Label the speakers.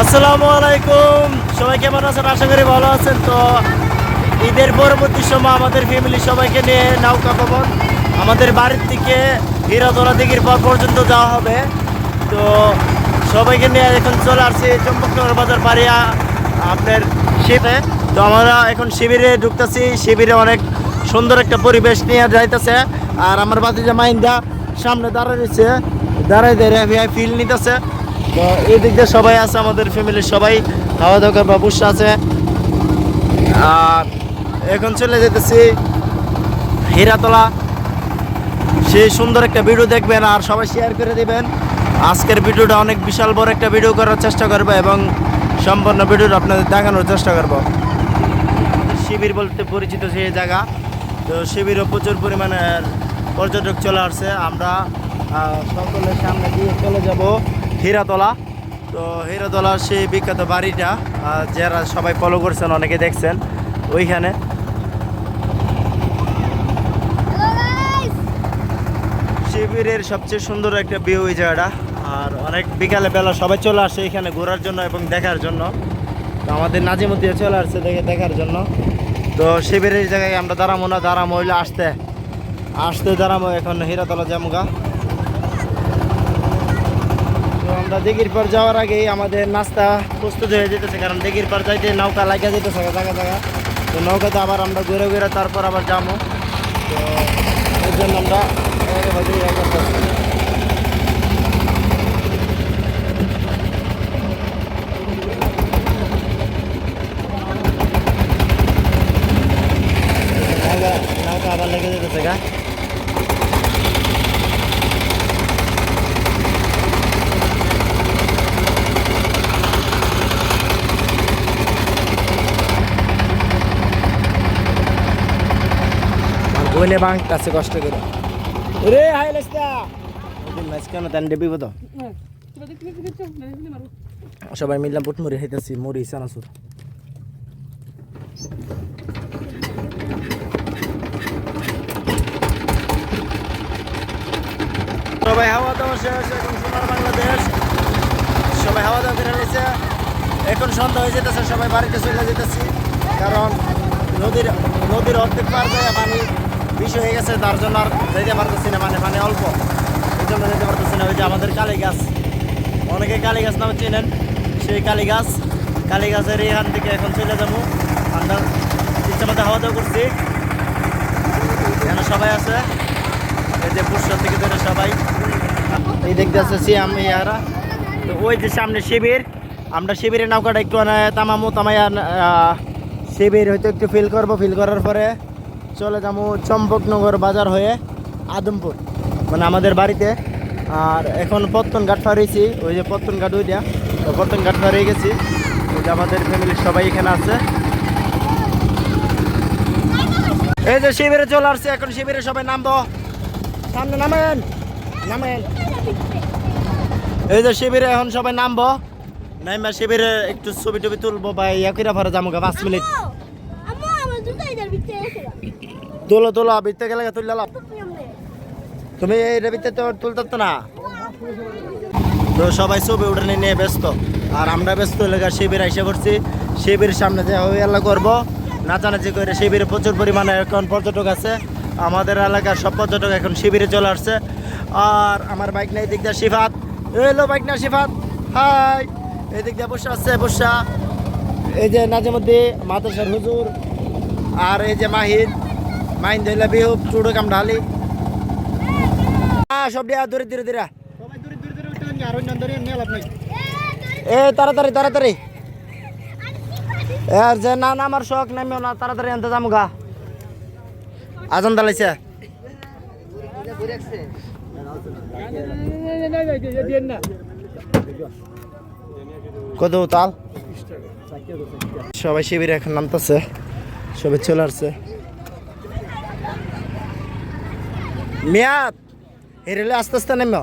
Speaker 1: আসসালামু আলাইকুম। সবাই কেমন আছেন? আশা করি ভালো আছেন। তো ঈদের পরবর্তী সময় আমাদের ফ্যামিলি সবাইকে নিয়ে নৌকা ভবন আমাদের বাড়ির থেকে হীরাতলা দিঘির পর পর্যন্ত যাওয়া হবে। তো সবাইকে নিয়ে এখন চলে আসছি চম্পকনগর বাজার পাড়িয়া আপনার শিবে তো আমরা এখন শিবিরে ঢুকতেছি। শিবিরে অনেক সুন্দর একটা পরিবেশ নিয়ে যাইতেছে। আর আমার বাতিজা মাইন্দা সামনে দাঁড়ায় রয়েছে। দাঁড়ায় দাঁড়ায় ফিল নিতেছে। তো এই দিক দিয়ে সবাই আছে, আমাদের ফ্যামিলির সবাই। খাওয়া দাওয়া করবা বসে আছে। আর এখন চলে যেতেছি হীরাতলা। সেই সুন্দর একটা ভিডিও দেখবেন আর সবাই শেয়ার করে দিবেন। আজকের ভিডিওটা অনেক বিশাল বড় একটা ভিডিও করার চেষ্টা করব এবং সম্পূর্ণ ভিডিওটা আপনাদের দেখানোর চেষ্টা করব। শিবির বলতে পরিচিত সেই জায়গা। তো শিবিরও প্রচুর পরিমাণে পর্যটক চলে আসছে। আমরা সকলের সামনে দিয়ে চলে যাব। হীরাতলা। তো হীরাতলার সেই বিখ্যাত বাড়িটা যারা সবাই ফলো করছেন, অনেকে দেখছেন ওইখানে। শিবিরের সবচেয়ে সুন্দর একটা ভিউ এই জায়গাটা। আর অনেক বিকালে বেলা সবাই চলে আসে এখানে ঘোরার জন্য এবং দেখার জন্য। তো আমাদের নাজিমুদ্দিয়া চলে আসছে দেখে দেখার জন্য। তো শিবিরের জায়গায় আমরা দাঁড়াবো না, দাঁড়াবো হইলে আসতে। আসতে দাঁড়াবো এখন হীরাতলা জামুগা তো আমরা দিঘির পর যাওয়ার আগেই আমাদের নাস্তা প্রস্তুত হয়ে যেতেছে, কারণ দিঘির পর যাইতে নৌকা লাগিয়ে যেতেছে জায়গা জায়গা। তো নৌকাতে আবার আমরা ঘুরে ঘুরে তারপর আবার যাব। তো এর জন্য আমরা একেবারে ইয়ে করতেছি। নৌকা নৌকা আবার লেগে যেতেছে গা বইলে বাংটাছে কষ্ট করে। রে হাই লাস্তা। মাছ কেন তান দেবি বতো সবাই মিললাম বুট মুড়ি খাইতেছি মুড়ি চানাচুর। সবাই হাওয়া দাওয়া শেষ এখন সোনার বাংলাদেশ। সবাই হাওয়া দাওয়া করে নিয়েছে এখন সন্ধ্যা হয়ে যেতেছে সবাই বাড়িতে চলে যেতেছি কারণ নদীর নদীর অর্ধেক পার যায় পানি বেশি হয়ে গেছে, তার জন্য আর যেতে পারতেছি না মানে মানে অল্প। এই জন্য যেতে পারতেছি না, ওই যে আমাদের কালী গাছ অনেকে কালী গাছ নামে চেনেন, সেই কালী গাছ কালী গাছের এখান থেকে এখন চলে যাব। আমরা ইচ্ছা মতো হাওয়া দাওয়া করছি। এখানে সবাই আছে। এই যে পুরস্কার থেকে ধরে সবাই। এই দেখতে আছে সিয়াম ইয়ারা। তো ওই যে সামনে শিবির। আমরা শিবিরের নৌকাটা একটু তামামু, তামাইয়া শিবির হয়তো একটু ফিল করব। ফিল করার পরে চলে যাব চম্পকনগর বাজার হয়ে আদমপুর। মানে আমাদের বাড়িতে। আর এখন পত্তন ঘাট ফারিয়েছি ওই যে পত্তন ঘাট ওইটা তো পত্তন ঘাট ফারিয়ে গেছি। ওই যে আমাদের ফ্যামিলির সবাই এখানে আছে। এই যে শিবিরে চলে আসছে, এখন শিবিরে সবাই নামবো। সামনে নামেন নামেন। এই যে শিবিরে এখন সবাই নামবো। নাইমা শিবিরে একটু ছবি টবি তুলবো বা ইয়া করে ভরে যাব পাঁচ মিনিট। তুলো তুলো বিতে গেলে তুললে তুমি এই রেবিতে তো তুলতে তো না। তো সবাই ছবি উঠে নিয়ে ব্যস্ত। আর আমরা ব্যস্ত লেগে শিবির এসে পড়ছি। শিবির সামনে যে ওই এলাকা করব। নাচানাচি করে শিবিরে প্রচুর পরিমাণে এখন পর্যটক আছে। আমাদের এলাকার সব পর্যটক এখন শিবিরে চলে আসছে। আর আমার বাইক নাই দিক দিয়ে শিফাত। এলো বাইক না, শিফাত। হাই। এই দিক দিয়ে বসে আসছে বসা। এই যে নাজিমুদ্দি মাদ্রাসার হুজুর। আর এই যে মাহিদ। মাহিন দিলে বিহু চুড়ো কাম ঢালি সব দিয়া ধরে ধীরে ধীরে এ তাড়াতাড়ি তাড়াতাড়ি। আর যে না না আমার শখ নামিও না তাড়াতাড়ি আনতে যাব গা। আজান দালাইছে। কত তাল সবাই শিবিরে এখন নামতেছে সবাই চলে আসছে। মেয়াদ। এই রেলে আস্তে আস্তে নেমো।